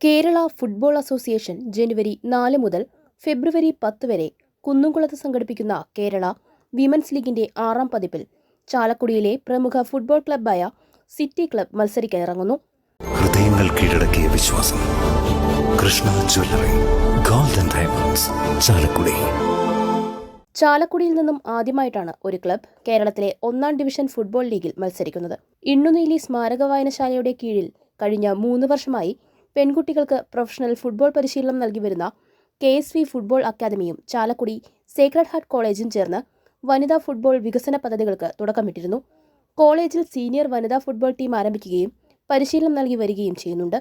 Kerala football association ജനുവരി നാല് മുതൽ ഫെബ്രുവരി പത്ത് വരെ കുന്നുംകുളത്ത് സംഘടിപ്പിക്കുന്ന കേരള വിമൻസ് ലീഗിന്റെ ആറാം പതിപ്പിൽ ചാലക്കുടിയിലെ പ്രമുഖ ഫുട്ബോൾ ക്ലബ്ബായ സിറ്റി ക്ലബ് മത്സരിക്കാനിറങ്ങുന്നു ഹൃദയങ്ങൾ കീഴടക്കിയ വിശ്വാസം. Krishna jewellery golden diamonds Chalakudy. ചാലക്കുടിയിൽ നിന്നും ആദ്യമായിട്ടാണ് ഒരു ക്ലബ് കേരളത്തിലെ ഒന്നാം ഡിവിഷൻ ഫുട്ബോൾ ലീഗിൽ മത്സരിക്കുന്നത്. ഇണ്ണുനീലി സ്മാരക വായനശാലയുടെ കീഴിൽ കഴിഞ്ഞ മൂന്ന് വർഷമായി പെൺകുട്ടികൾക്ക് പ്രൊഫഷണൽ ഫുട്ബോൾ പരിശീലനം നൽകി വരുന്ന കെ എസ് വി ഫുട്ബോൾ അക്കാദമിയും ചാലക്കുടി സേക്രഡ് ഹാർട്ട് കോളേജും ചേർന്ന് വനിതാ ഫുട്ബോൾ വികസന പദ്ധതികൾക്ക് തുടക്കമിട്ടിരുന്നു. കോളേജിൽ സീനിയർ വനിതാ ഫുട്ബോൾ ടീം ആരംഭിക്കുകയും പരിശീലനം നൽകി വരികയും ചെയ്യുന്നുണ്ട്.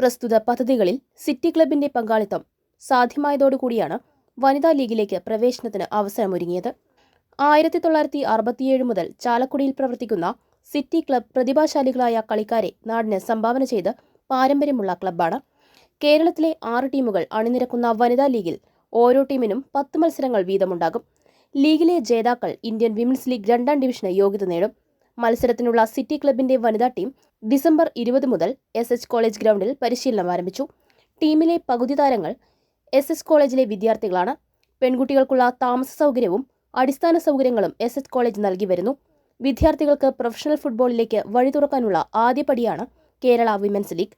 പ്രസ്തുത പദ്ധതികളിൽ സിറ്റി ക്ലബിന്റെ പങ്കാളിത്തം സാധ്യമായതോടുകൂടിയാണ് വനിതാ ലീഗിലേക്ക് പ്രവേശനത്തിന് അവസരമൊരുങ്ങിയത്. ആയിരത്തി തൊള്ളായിരത്തി അറുപത്തിയേഴ് മുതൽ ചാലക്കുടിയിൽ പ്രവർത്തിക്കുന്ന സിറ്റി ക്ലബ് പ്രതിഭാശാലികളായ കളിക്കാരെ നാടിന് സംഭാവന ചെയ്ത് പാരമ്പര്യമുള്ള ക്ലബ്ബാണ്. കേരളത്തിലെ ആറ് ടീമുകൾ അണിനിരക്കുന്ന വനിതാ ലീഗിൽ ഓരോ ടീമിനും പത്ത് മത്സരങ്ങൾ വീതമുണ്ടാകും. ലീഗിലെ ജേതാക്കൾ ഇന്ത്യൻ വിമൻസ് ലീഗ് രണ്ടാം ഡിവിഷന് യോഗ്യത നേടും. മത്സരത്തിനുള്ള സിറ്റി ക്ലബിന്റെ വനിതാ ടീം ഡിസംബർ ഇരുപത് മുതൽ എസ് എച്ച് കോളേജ് ഗ്രൗണ്ടിൽ പരിശീലനം ആരംഭിച്ചു. ടീമിലെ പകുതി താരങ്ങൾ എസ് എസ് കോളേജിലെ വിദ്യാർത്ഥികളാണ്. പെൺകുട്ടികൾക്കുള്ള താമസ സൗകര്യവും അടിസ്ഥാന സൗകര്യങ്ങളും എസ് എച്ച് കോളേജ് നൽകി വരുന്നു. വിദ്യാർത്ഥികൾക്ക് പ്രൊഫഷണൽ ഫുട്ബോളിലേക്ക് വഴി തുറക്കാനുള്ള ആദ്യപടിയാണ് കേരള വിമൻസ് ലീഗ്.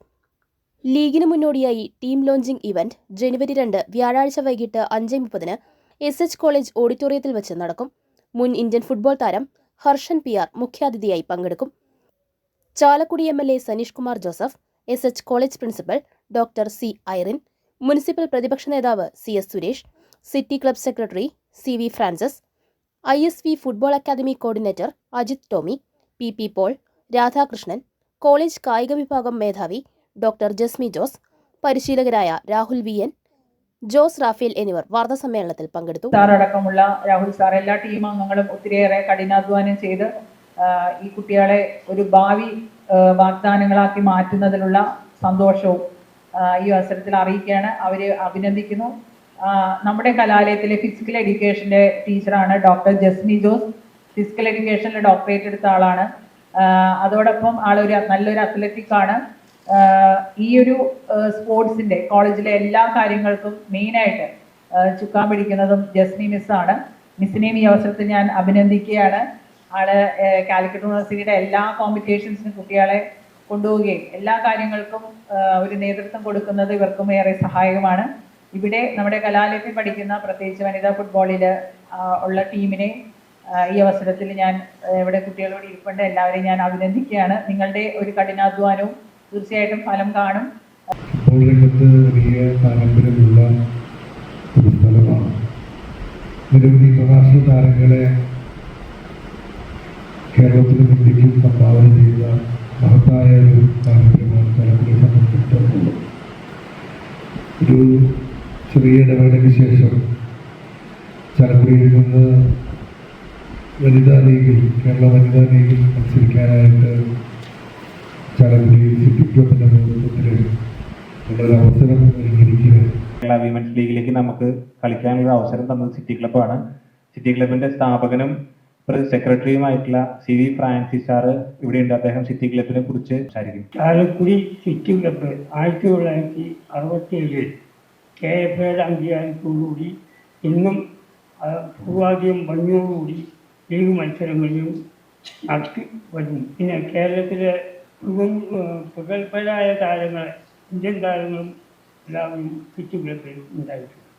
ലീഗിന് മുന്നോടിയായി ടീം ലോഞ്ചിംഗ് ഇവന്റ് ജനുവരി രണ്ട് വ്യാഴാഴ്ച വൈകിട്ട് അഞ്ച് മുപ്പതിന് എസ് എച്ച് കോളേജ് ഓഡിറ്റോറിയത്തിൽ വെച്ച് നടക്കും. മുൻ ഇന്ത്യൻ ഫുട്ബോൾ താരം ഹർഷൻ പി ആർ മുഖ്യാതിഥിയായി പങ്കെടുക്കും. Chalakudy M L A Saneesh Kumar Joseph S H college principal doctor C Irene municipal പ്രതിപക്ഷ നേതാവ് C S Suresh city club secretary C V Francis I S V football academy coordinator Ajith Tomy P P Paul Radhakrishnan college കായിക വിഭാഗം മേധാവി doctor Jasmi Jose പരിശീലകരായ Rahul V N Jose Rafale എന്നിവർ വാർത്താസമ്മേളനത്തിൽ പങ്കെടുത്തു. Sir അടക്കമുള്ള രാഹുൽ സാർ എല്ലാ ടീം അംഗങ്ങളും ഒത്തിരിയേറെ കഠിനാധ്വാനം ചെയ്ത് ഈ കുട്ടികളെ ഒരു ഭാവി വാഗ്ദാനങ്ങളാക്കി മാറ്റുന്നതിലുള്ള സന്തോഷവും ഈ അവസരത്തിൽ അറിയിക്കുകയാണ്. അവരെ അഭിനന്ദിക്കുന്നു. നമ്മുടെ കലാലയത്തിലെ ഫിസിക്കൽ എഡ്യൂക്കേഷന്റെ ടീച്ചറാണ് ഡോക്ടർ ജസ്മി ജോസ്. ഫിസിക്കൽ എഡ്യൂക്കേഷനിൽ ഡോക്ടറേറ്റ് എടുത്ത ആളാണ്. അതോടൊപ്പം ആളൊരു നല്ലൊരു അത്ലറ്റിക് ആണ്. ഈ ഒരു സ്പോർട്സിന്റെ കോളേജിലെ എല്ലാ കാര്യങ്ങൾക്കും മെയിനായിട്ട് ചുക്കാൻ പിടിക്കുന്നതും ജസ്മി മിസ്സാണ് മിസ്സിനെയും ഈ അവസരത്തിൽ ഞാൻ അഭിനന്ദിക്കുകയാണ്. ആൾ കാലിക്കറ്റ് യൂണിവേഴ്സിറ്റിയുടെ എല്ലാ കോമ്പറ്റീഷൻസിനും കുട്ടികളെ കൊണ്ടുപോവുകയും എല്ലാ കാര്യങ്ങൾക്കും ഒരു നേതൃത്വം കൊടുക്കുന്നത് ഇവർക്കും ഏറെ സഹായകമാണ്. ഇവിടെ നമ്മുടെ കലാലയത്തിൽ പഠിക്കുന്ന പ്രത്യേകിച്ച് വനിതാ ഫുട്ബോളിൽ ഉള്ള ടീമിനെ ഈ അവസരത്തിൽ ഞാൻ ഇവിടെ കുട്ടികളോട് ഇരിപ്പുണ്ട്. എല്ലാവരെയും ഞാൻ അഭിനന്ദിക്കുകയാണ്. നിങ്ങളുടെ ഒരു കഠിനാധ്വാനവും തീർച്ചയായിട്ടും ഫലം കാണും. ഒരു സ്ഥലമാണ്. നിരവധി പ്രവാസി താരങ്ങളെ കേരളത്തിലും ഇന്ത്യക്കും സംഭാവന ചെയ്ത മഹത്തായ ഒരു പാരമ്പര്യമാണ് തലമുറയെ സംബന്ധിച്ചിടത്തോളം. ഒരു ചെറിയ ഇടവേളയ്ക്ക് ശേഷം ചലക്കുടിയിൽ നിന്ന് വനിതാ ലീഗിൽ കേരള വനിതാ ലീഗിൽ മത്സരിക്കാനായിട്ട് ചലക്കുടി സിറ്റി ക്ലബിന്റെ നേതൃത്വത്തിൽ നമ്മളൊരു അവസരം ഒരുങ്ങിയിരിക്കുകയാണ് കേരള വിമൻസ് ലീഗിലേക്ക് നമുക്ക് കളിക്കാനുള്ള അവസരം തന്നത് സിറ്റി ക്ലബ്ബാണ് സിറ്റി ക്ലബിന്റെ സ്ഥാപകനും സെക്രട്ടറിയുമായിട്ടുള്ള സി വി ഫ്രാൻസിസ് സാറ് ഇവിടെയുണ്ട് അദ്ദേഹം സിറ്റി ക്ലബിനെ കുറിച്ച് സംസാരിക്കും. ചാലക്കുടി സിറ്റി ക്ലബ്ബ് ആയിരത്തി തൊള്ളായിരത്തി അറുപത്തി ഏഴിൽ കെ എഫ് എയുടെ അംഗീകാരത്തോടുകൂടി ഇന്നും ഭൂവാദ്യം പൂർവാധികം ഭംഗിയോടുകൂടി ലീഗ് മത്സരങ്ങളിലും നടത്തി വരുന്നു പിന്നെ കേരളത്തിലെ പ്രഗു- പ്രഗത്ഭരായ താരങ്ങളെ ഇന്ത്യൻ താരങ്ങളും എല്ലാവരും ചുറ്റുപിളപ്പിൽ ഉണ്ടായിട്ടുണ്ട്.